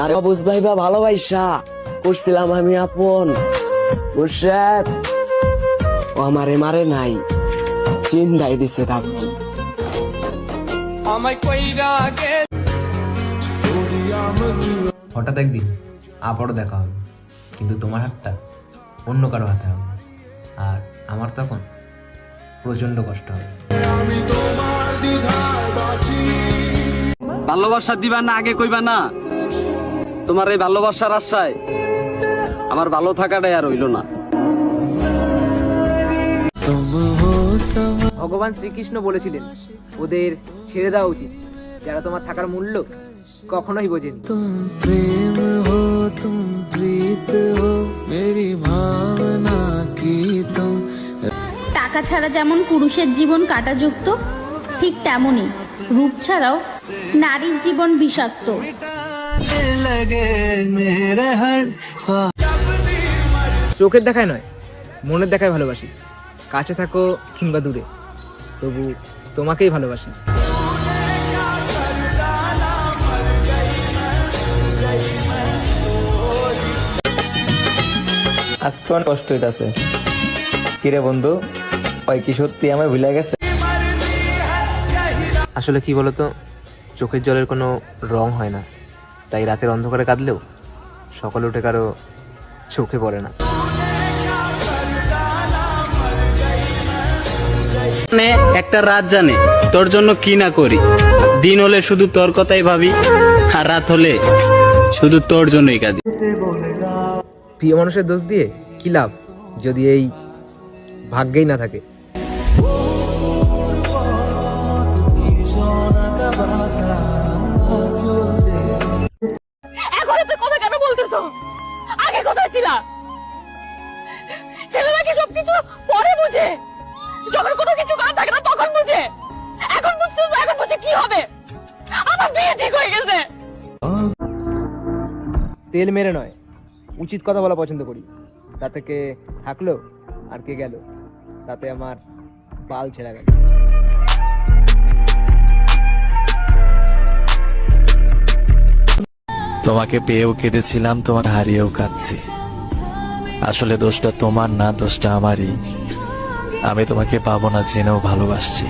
তার অবুজ ভাইবা ভালোবাসা করছিলাম আমি আপন। মুর্শেদ ও আমারে মারে নাই চিন্তাই দিছে তাবু হঠাৎ একদিন আবারও দেখা হবে কিন্তু তোমার হাতটা অন্য কারও হাতে হবে আর আমার তখন প্রচণ্ড কষ্ট হবে। ভালোবাসা দিবা না আগে কইবা না। তোমার এই ভালোবাসার আশায় আমার ভালো থাকাটাই আর হইল না। ভগবান শ্রীকৃষ্ণ বলেছিলেন ওদের ছেড়ে দেওয়া উচিত। যারা তোমার থাকার মূল্য কখনোই বোঝেনি। টাকা ছাড়া যেমন পুরুষের জীবন কাটাযুক্ত ঠিক তেমনই রূপ ছাড়াও নারীর জীবন বিষাক্ত। চোখের দেখায় নয় মনের দেখায় ভালোবাসি। কাছে থাকো কিংবা দূরে তবু তোমাকেই ভালোবাসি। আজকে অনেক কষ্ট হইতাছে। কিরে বন্ধু ওই কি সত্যি আমায় ভুলে গেছে? আসলে কি বলতো চোখের জলের কোনো রং হয় না। তাই রাতের অন্ধকারে কাঁদলেও সকালে উঠে কারও চোখে পড়ে না মানে একটা রাত জানে তোর জন্য কি না করি দিন হলে শুধু তোর কথাই ভাবি আর রাত হলে শুধু তোর জন্যই কাঁদি প্রিয় মানুষের দোষ দিয়ে কি লাভ যদি এই ভাগ্যেই না থাকে বলতেছ আগে কোথায় ছিলা? ছেলেরা কি সবকিছু পরে বুঝে? যখন কোনো কিছু কাজ থাকে না তখন বুঝে। এখন বুঝছিস তো, এখন বুঝে কি হবে। আমার বিয়ে ঠিক হয়ে গেছে। তেল মেরে নয় উচিত কথা বলা পছন্দ করি। তা থেকে থাকল আর কে গেল তাতে আমার বাল ছেড়া গেল তোমাকে পেয়েও কেঁদেছিলাম, তোমাকে হারিয়েও কাঁদছি। আসলে দোষটা তোমার না, দোষটা আমারই। আমি তোমাকে পাবো না, জেনেও ভালোবাসছি।